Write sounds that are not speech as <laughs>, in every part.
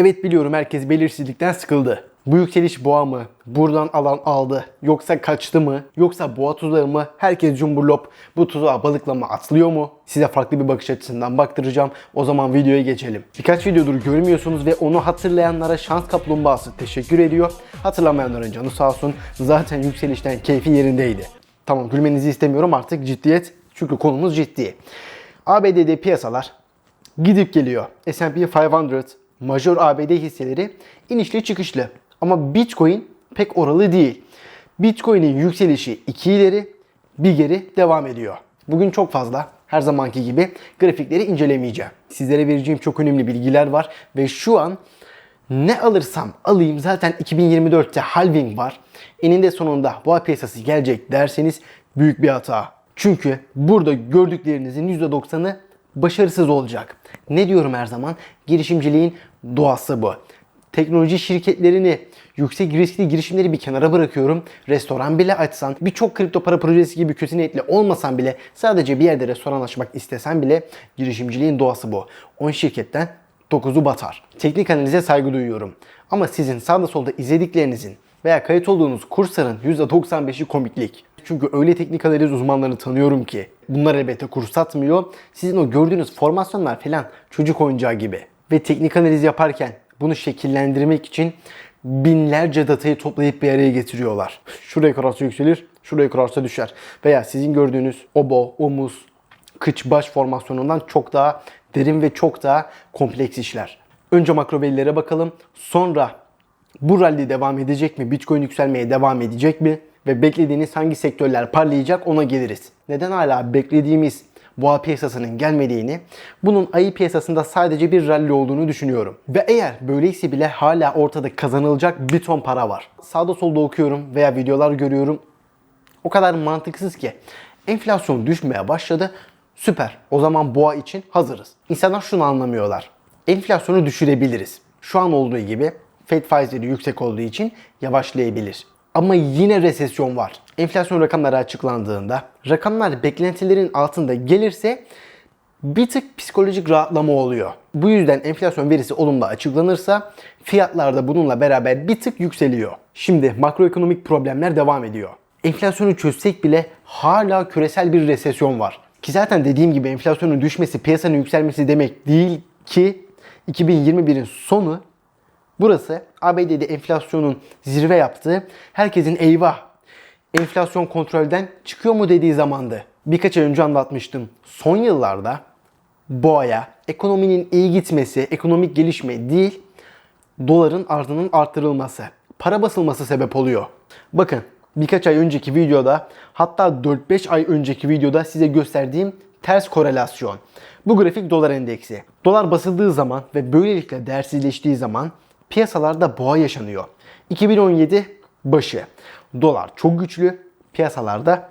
Evet biliyorum herkes belirsizlikten sıkıldı. Bu yükseliş boğa mı? Buradan alan aldı. Yoksa kaçtı mı? Yoksa boğa tuzağı mı? Herkes cumburlop bu tuzağa balıklama atlıyor mu? Size farklı bir bakış açısından baktıracağım. O zaman videoya geçelim. Birkaç videodur görmüyorsunuz ve onu hatırlayanlara şans kaplumbağası teşekkür ediyor. Hatırlamayanların canı sağ olsun. Zaten yükselişten keyfi yerindeydi. Tamam gülmenizi istemiyorum artık ciddiyet. Çünkü konumuz ciddi. ABD'de piyasalar gidip geliyor. S&P 500, major ABD hisseleri inişli çıkışlı. Ama Bitcoin pek oralı değil. Bitcoin'in yükselişi iki ileri bir geri devam ediyor. Bugün çok fazla her zamanki gibi grafikleri incelemeyeceğim. Sizlere vereceğim çok önemli bilgiler var ve şu an ne alırsam alayım zaten 2024'te halving var. Eninde sonunda boğa piyasası gelecek derseniz büyük bir hata. Çünkü burada gördüklerinizin %90'ı başarısız olacak. Ne diyorum her zaman? Girişimciliğin doğası bu. Teknoloji şirketlerini, yüksek riskli girişimleri bir kenara bırakıyorum. Restoran bile açsan, birçok kripto para projesi gibi kötü niyetli olmasan bile sadece bir yerde restoran açmak istesen bile girişimciliğin doğası bu. 10 şirketten 9'u batar. Teknik analize saygı duyuyorum. Ama sizin sağda solda izlediklerinizin veya kayıt olduğunuz kursların %95'i komiklik. Çünkü öyle teknik analiz uzmanlarını tanıyorum ki bunlar elbette kurs satmıyor. Sizin o gördüğünüz formasyonlar falan çocuk oyuncağı gibi. Ve teknik analiz yaparken bunu şekillendirmek için binlerce datayı toplayıp bir araya getiriyorlar. Şuraya kurarsa yükselir, şuraya kurarsa düşer. Veya sizin gördüğünüz obo, omuz, kıç baş formasyonundan çok daha derin ve çok daha kompleks işler. Önce makro verilere bakalım. Sonra bu rally devam edecek mi? Bitcoin yükselmeye devam edecek mi? Ve beklediğiniz hangi sektörler parlayacak ona geliriz. Neden hala beklediğimiz boğa piyasasının gelmediğini, bunun ayı piyasasında sadece bir rally olduğunu düşünüyorum. Ve eğer böyleyse bile hala ortada kazanılacak bir ton para var. Sağda solda okuyorum veya videolar görüyorum. O kadar mantıksız ki. Enflasyon düşmeye başladı. Süper. O zaman boğa için hazırız. İnsanlar şunu anlamıyorlar. Enflasyonu düşürebiliriz. Şu an olduğu gibi Fed faizleri yüksek olduğu için yavaşlayabilir. Ama yine resesyon var. Enflasyon rakamları açıklandığında rakamlar beklentilerin altında gelirse bir tık psikolojik rahatlama oluyor. Bu yüzden enflasyon verisi olumlu açıklanırsa fiyatlar da bununla beraber bir tık yükseliyor. Şimdi makroekonomik problemler devam ediyor. Enflasyonu çözsek bile hala küresel bir resesyon var. Ki zaten dediğim gibi enflasyonun düşmesi piyasanın yükselmesi demek değil ki 2021'in sonu Burası ABD'de enflasyonun zirve yaptığı, herkesin eyvah enflasyon kontrolden çıkıyor mu dediği zamandı. Birkaç ay önce anlatmıştım. Son yıllarda boğaya ekonominin iyi gitmesi, ekonomik gelişme değil, doların arzının arttırılması, para basılması sebep oluyor. Bakın birkaç ay önceki videoda hatta 4-5 ay önceki videoda size gösterdiğim ters korelasyon. Bu grafik dolar endeksi. Dolar basıldığı zaman ve böylelikle değersizleştiği zaman piyasalarda boğa yaşanıyor. 2017 başı. Dolar çok güçlü, piyasalarda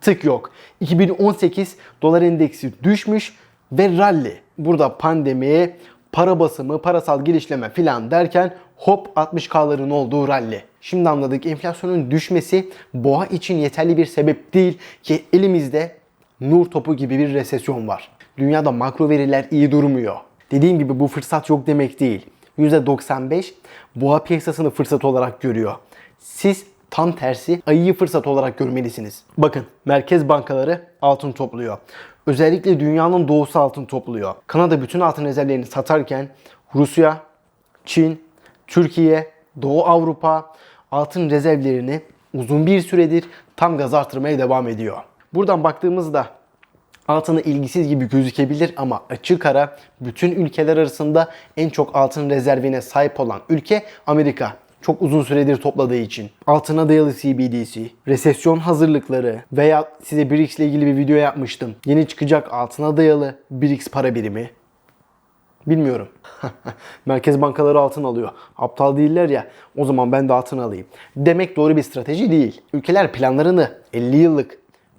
tık yok. 2018 dolar endeksi düşmüş ve rally. Burada pandemi, para basımı, parasal gelişleme filan derken hop 60K'ların olduğu rally. Şimdi anladık enflasyonun düşmesi boğa için yeterli bir sebep değil ki elimizde nur topu gibi bir resesyon var. Dünyada makro veriler iyi durmuyor. Dediğim gibi bu fırsat yok demek değil. %95 boğa piyasasını fırsat olarak görüyor. Siz tam tersi ayıyı fırsat olarak görmelisiniz. Bakın merkez bankaları altın topluyor. Özellikle dünyanın doğusu altın topluyor. Kanada bütün altın rezervlerini satarken Rusya, Çin, Türkiye, Doğu Avrupa altın rezervlerini uzun bir süredir tam gaz artırmaya devam ediyor. Buradan baktığımızda altına ilgisiz gibi gözükebilir ama açık ara bütün ülkeler arasında en çok altın rezervine sahip olan ülke Amerika. Çok uzun süredir topladığı için. Altına dayalı CBDC, resesyon hazırlıkları veya size BRICS ile ilgili bir video yapmıştım. Yeni çıkacak altına dayalı BRICS para birimi. Bilmiyorum. <laughs> Merkez bankaları altın alıyor. Aptal değiller ya. O zaman ben de altın alayım. Demek doğru bir strateji değil. Ülkeler planlarını 50 yıllık,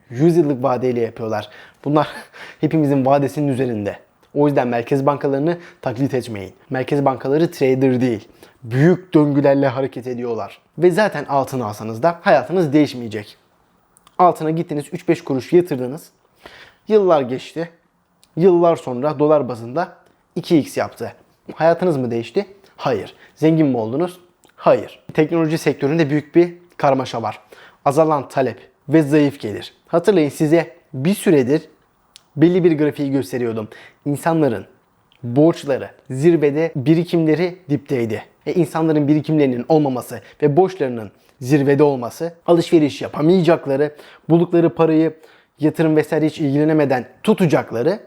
100 yıllık vadeyle yapıyorlar. Bunlar <laughs> hepimizin vadesinin üzerinde. O yüzden merkez bankalarını taklit etmeyin. Merkez bankaları trader değil. Büyük döngülerle hareket ediyorlar. Ve zaten altın alsanız da hayatınız değişmeyecek. Altına gittiniz 3-5 kuruş yatırdınız. Yıllar geçti. Yıllar sonra dolar bazında 2x yaptı. Hayatınız mı değişti? Hayır. Zengin mi oldunuz? Hayır. Teknoloji sektöründe büyük bir karmaşa var. Azalan talep ve zayıf gelir. Hatırlayın size bir süredir belli bir grafiği gösteriyordum. İnsanların borçları zirvede, birikimleri dipteydi. E insanların birikimlerinin olmaması ve borçlarının zirvede olması, alışveriş yapamayacakları, buldukları parayı yatırım vesaire hiç ilgilenemeden tutacakları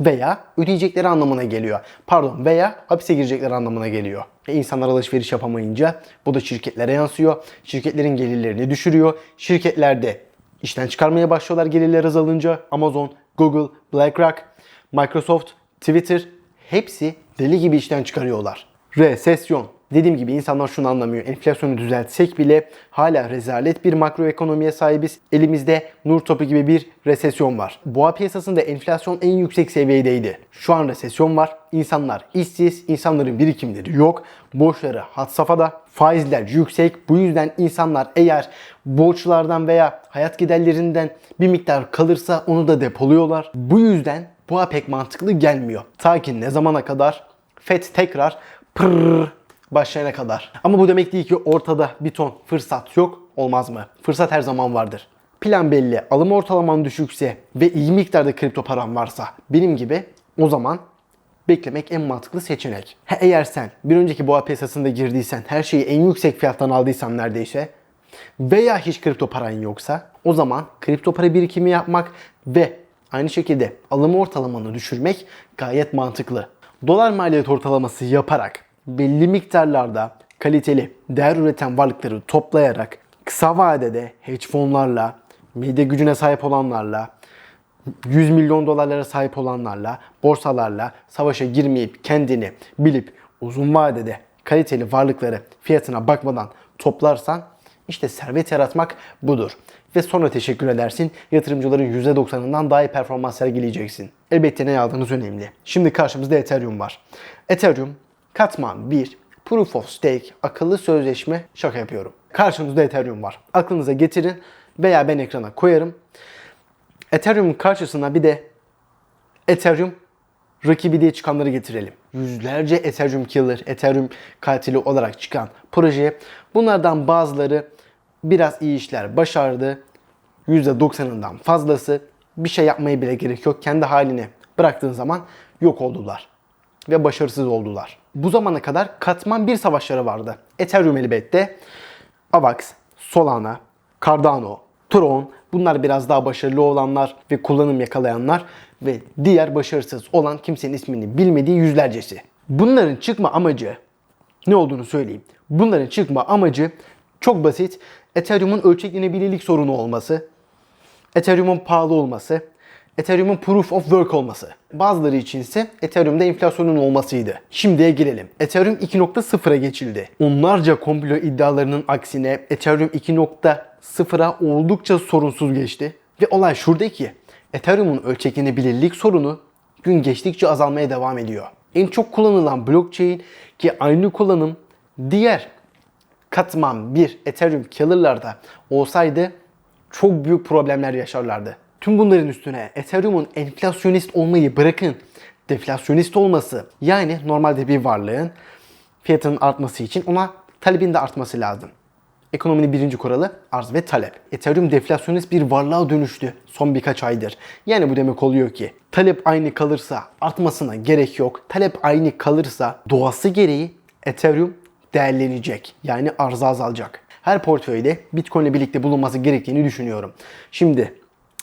veya ödeyecekleri anlamına geliyor. Pardon veya hapise girecekleri anlamına geliyor. E insanlar alışveriş yapamayınca bu da şirketlere yansıyor. Şirketlerin gelirlerini düşürüyor. Şirketler de işten çıkarmaya başlıyorlar gelirler azalınca. Amazon, Google, BlackRock, Microsoft, Twitter hepsi deli gibi işten çıkarıyorlar. Resesyon. Dediğim gibi insanlar şunu anlamıyor. Enflasyonu düzeltsek bile hala rezalet bir makroekonomiye sahibiz. Elimizde nur topu gibi bir resesyon var. Boğa piyasasında enflasyon en yüksek seviyedeydi. Şu an resesyon var. İnsanlar işsiz, insanların birikimleri yok. Borçları had safhada. Faizler yüksek. Bu yüzden insanlar eğer borçlardan veya hayat giderlerinden bir miktar kalırsa onu da depoluyorlar. Bu yüzden boğa pek mantıklı gelmiyor. Ta ki ne zamana kadar FED tekrar pırr başlayana kadar. Ama bu demek değil ki ortada bir ton fırsat yok olmaz mı? Fırsat her zaman vardır. Plan belli, alım ortalaman düşükse ve iyi miktarda kripto paran varsa benim gibi o zaman beklemek en mantıklı seçenek. Ha, eğer sen bir önceki boğa piyasasında girdiysen, her şeyi en yüksek fiyattan aldıysan neredeyse veya hiç kripto paran yoksa o zaman kripto para birikimi yapmak ve aynı şekilde alım ortalamanı düşürmek gayet mantıklı. Dolar maliyet ortalaması yaparak belli miktarlarda kaliteli değer üreten varlıkları toplayarak kısa vadede hedge fonlarla, mide gücüne sahip olanlarla, 100 milyon dolarlara sahip olanlarla, borsalarla savaşa girmeyip kendini bilip uzun vadede kaliteli varlıkları fiyatına bakmadan toplarsan işte servet yaratmak budur. Ve sonra teşekkür edersin. Yatırımcıların %90'ından daha iyi performans sergileyeceksin. Elbette ne aldığınız önemli. Şimdi karşımızda Ethereum var. Ethereum katman 1 Proof of Stake akıllı sözleşme şaka yapıyorum. Karşınızda Ethereum var. Aklınıza getirin veya ben ekrana koyarım. Ethereum'un karşısına bir de Ethereum rakibi diye çıkanları getirelim. Yüzlerce Ethereum killer, Ethereum katili olarak çıkan projeye bunlardan bazıları biraz iyi işler başardı. %90'ından fazlası bir şey yapmaya bile gerek yok. Kendi haline bıraktığın zaman yok oldular ve başarısız oldular. Bu zamana kadar katman bir savaşları vardı. Ethereum elbette, Avax, Solana, Cardano, Tron bunlar biraz daha başarılı olanlar ve kullanım yakalayanlar ve diğer başarısız olan kimsenin ismini bilmediği yüzlercesi. Bunların çıkma amacı ne olduğunu söyleyeyim. Bunların çıkma amacı çok basit. Ethereum'un ölçeklenebilirlik sorunu olması, Ethereum'un pahalı olması, Ethereum'un proof of work olması. Bazıları için ise Ethereum'da enflasyonun olmasıydı. Şimdiye gelelim. Ethereum 2.0'a geçildi. Onlarca komplo iddialarının aksine Ethereum 2.0'a oldukça sorunsuz geçti. Ve olay şurada ki Ethereum'un ölçeklenebilirlik sorunu gün geçtikçe azalmaya devam ediyor. En çok kullanılan blockchain ki aynı kullanım diğer katman bir Ethereum killer'larda olsaydı çok büyük problemler yaşarlardı. Tüm bunların üstüne Ethereum'un enflasyonist olmayı bırakın deflasyonist olması yani normalde bir varlığın fiyatının artması için ona talebin de artması lazım. Ekonominin birinci kuralı arz ve talep. Ethereum deflasyonist bir varlığa dönüştü son birkaç aydır. Yani bu demek oluyor ki talep aynı kalırsa artmasına gerek yok. Talep aynı kalırsa doğası gereği Ethereum değerlenecek. Yani arzı azalacak. Her portföyde Bitcoin ile birlikte bulunması gerektiğini düşünüyorum. Şimdi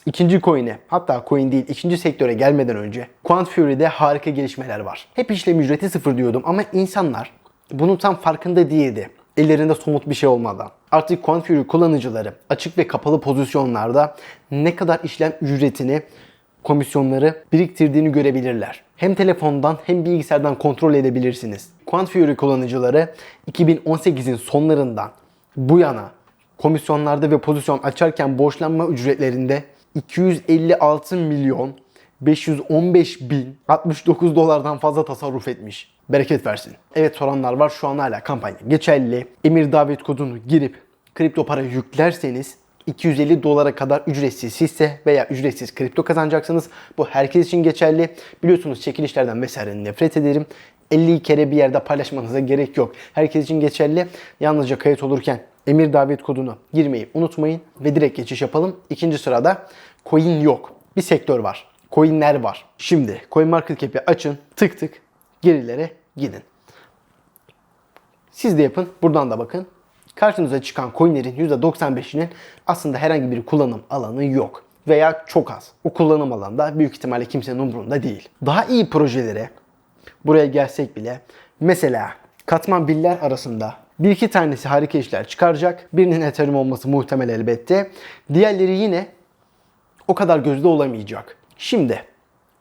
İkinci coin'e hatta coin değil ikinci sektöre gelmeden önce Quant Fury'de harika gelişmeler var. Hep işlem ücreti sıfır diyordum ama insanlar bunun tam farkında değildi. Ellerinde somut bir şey olmadan. Artık Quant Fury kullanıcıları açık ve kapalı pozisyonlarda ne kadar işlem ücretini komisyonları biriktirdiğini görebilirler. Hem telefondan hem bilgisayardan kontrol edebilirsiniz. Quant Fury kullanıcıları 2018'in sonlarından bu yana komisyonlarda ve pozisyon açarken borçlanma ücretlerinde 256 milyon 515 bin 69 dolardan fazla tasarruf etmiş. Bereket versin. Evet soranlar var şu an hala kampanya geçerli. Emir davet kodunu girip kripto para yüklerseniz 250 dolara kadar ücretsiz hisse veya ücretsiz kripto kazanacaksınız. Bu herkes için geçerli. Biliyorsunuz çekilişlerden vesaire nefret ederim. 50 kere bir yerde paylaşmanıza gerek yok. Herkes için geçerli. Yalnızca kayıt olurken emir davet kodunu girmeyi unutmayın ve direkt geçiş yapalım. İkinci sırada coin yok. Bir sektör var. Coinler var. Şimdi CoinMarketCap'i açın. Tık tık gerilere gidin. Siz de yapın. Buradan da bakın. Karşınıza çıkan coinlerin %95'inin aslında herhangi bir kullanım alanı yok. Veya çok az. O kullanım alanında büyük ihtimalle kimsenin umurunda değil. Daha iyi projelere buraya gelsek bile mesela katman biller arasında bir iki tanesi harika işler çıkaracak. Birinin Ethereum olması muhtemel elbette. Diğerleri yine o kadar gözde olamayacak. Şimdi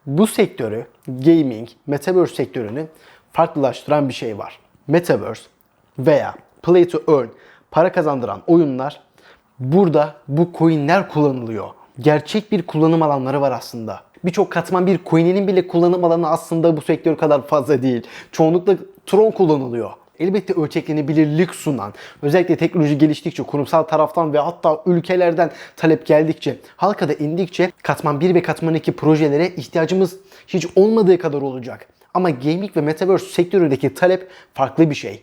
bu sektörü, gaming, metaverse sektörünü farklılaştıran bir şey var. Metaverse veya play to earn, para kazandıran oyunlar burada bu coinler kullanılıyor. Gerçek bir kullanım alanları var aslında. Birçok katman bir coin'inin bile kullanım alanı aslında bu sektör kadar fazla değil. Çoğunlukla Tron kullanılıyor. Elbette ölçeklenebilirlik sunan, özellikle teknoloji geliştikçe, kurumsal taraftan ve hatta ülkelerden talep geldikçe, halka da indikçe katman 1 ve katman 2 projelere ihtiyacımız hiç olmadığı kadar olacak. Ama gaming ve metaverse sektöründeki talep farklı bir şey.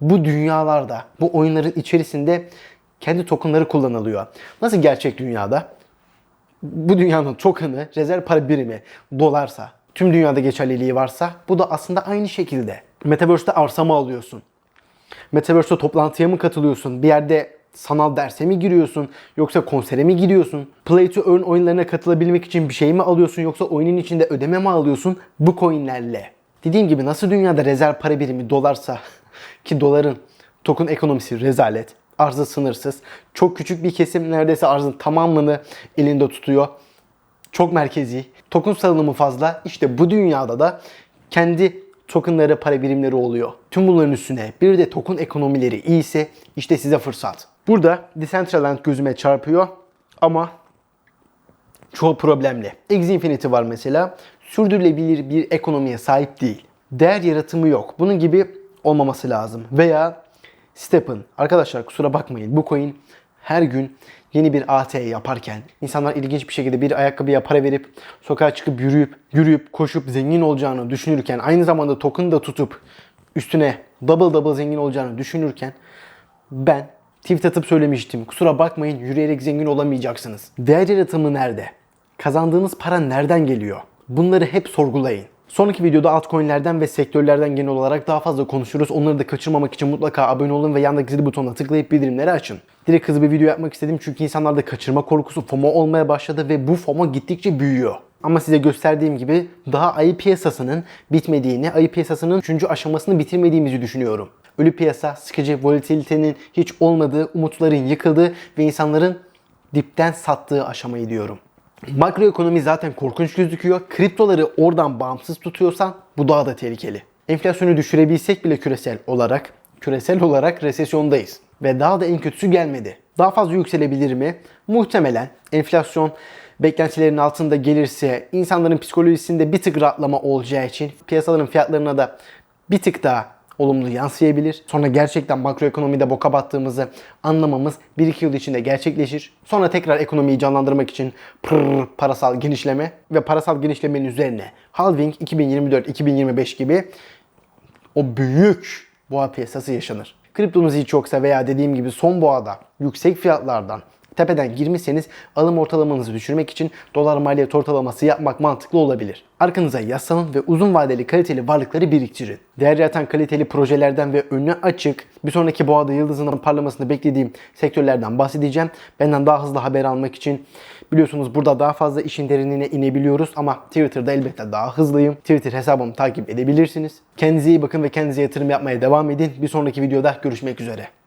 Bu dünyalarda, bu oyunların içerisinde kendi tokenları kullanılıyor. Nasıl gerçek dünyada? bu dünyanın token'ı rezerv para birimi dolarsa, tüm dünyada geçerliliği varsa bu da aslında aynı şekilde. Metaverse'te arsa mı alıyorsun? Metaverse'te toplantıya mı katılıyorsun? Bir yerde sanal derse mi giriyorsun? Yoksa konsere mi gidiyorsun? Play to earn oyunlarına katılabilmek için bir şey mi alıyorsun? Yoksa oyunun içinde ödeme mi alıyorsun? Bu coinlerle. Dediğim gibi nasıl dünyada rezerv para birimi dolarsa <laughs> ki doların token ekonomisi rezalet arzı sınırsız. Çok küçük bir kesim neredeyse arzın tamamını elinde tutuyor. Çok merkezi. Token salınımı fazla. İşte bu dünyada da kendi tokenları, para birimleri oluyor. Tüm bunların üstüne bir de token ekonomileri iyiyse işte size fırsat. Burada Decentraland gözüme çarpıyor ama çoğu problemli. X Infinity var mesela. Sürdürülebilir bir ekonomiye sahip değil. Değer yaratımı yok. Bunun gibi olmaması lazım. Veya Step'n. Arkadaşlar kusura bakmayın bu coin her gün yeni bir AT yaparken insanlar ilginç bir şekilde bir ayakkabıya para verip sokağa çıkıp yürüyüp yürüyüp koşup zengin olacağını düşünürken aynı zamanda token da tutup üstüne double double zengin olacağını düşünürken ben tweet atıp söylemiştim. Kusura bakmayın yürüyerek zengin olamayacaksınız. Değer yaratımı nerede? Kazandığınız para nereden geliyor? Bunları hep sorgulayın. Sonraki videoda altcoin'lerden ve sektörlerden genel olarak daha fazla konuşuruz. Onları da kaçırmamak için mutlaka abone olun ve yandaki zil butonuna tıklayıp bildirimleri açın. Direkt hızlı bir video yapmak istedim çünkü insanlarda kaçırma korkusu, FOMO olmaya başladı ve bu FOMO gittikçe büyüyor. Ama size gösterdiğim gibi daha ayı piyasasının bitmediğini, ayı piyasasının 3. aşamasını bitirmediğimizi düşünüyorum. Ölü piyasa, sıkıcı volatilitenin hiç olmadığı, umutların yıkıldığı ve insanların dipten sattığı aşamayı diyorum. Makroekonomi zaten korkunç gözüküyor. Kriptoları oradan bağımsız tutuyorsan bu daha da tehlikeli. Enflasyonu düşürebilsek bile küresel olarak, küresel olarak resesyondayız. Ve daha da en kötüsü gelmedi. Daha fazla yükselebilir mi? Muhtemelen enflasyon beklentilerin altında gelirse insanların psikolojisinde bir tık rahatlama olacağı için piyasaların fiyatlarına da bir tık daha olumlu yansıyabilir. Sonra gerçekten makroekonomide boka battığımızı anlamamız 1-2 yıl içinde gerçekleşir. Sonra tekrar ekonomiyi canlandırmak için pırr, parasal genişleme ve parasal genişlemenin üzerine halving 2024-2025 gibi o büyük boğa piyasası yaşanır. Kriptonuz hiç yoksa veya dediğim gibi son boğada yüksek fiyatlardan tepeden girmişseniz alım ortalamanızı düşürmek için dolar maliyet ortalaması yapmak mantıklı olabilir. Arkanıza yaslanın ve uzun vadeli kaliteli varlıkları biriktirin. Değer yaratan kaliteli projelerden ve önüne açık bir sonraki boğada yıldızının parlamasını beklediğim sektörlerden bahsedeceğim. Benden daha hızlı haber almak için biliyorsunuz burada daha fazla işin derinliğine inebiliyoruz ama Twitter'da elbette daha hızlıyım. Twitter hesabımı takip edebilirsiniz. Kendinize iyi bakın ve kendinize yatırım yapmaya devam edin. Bir sonraki videoda görüşmek üzere.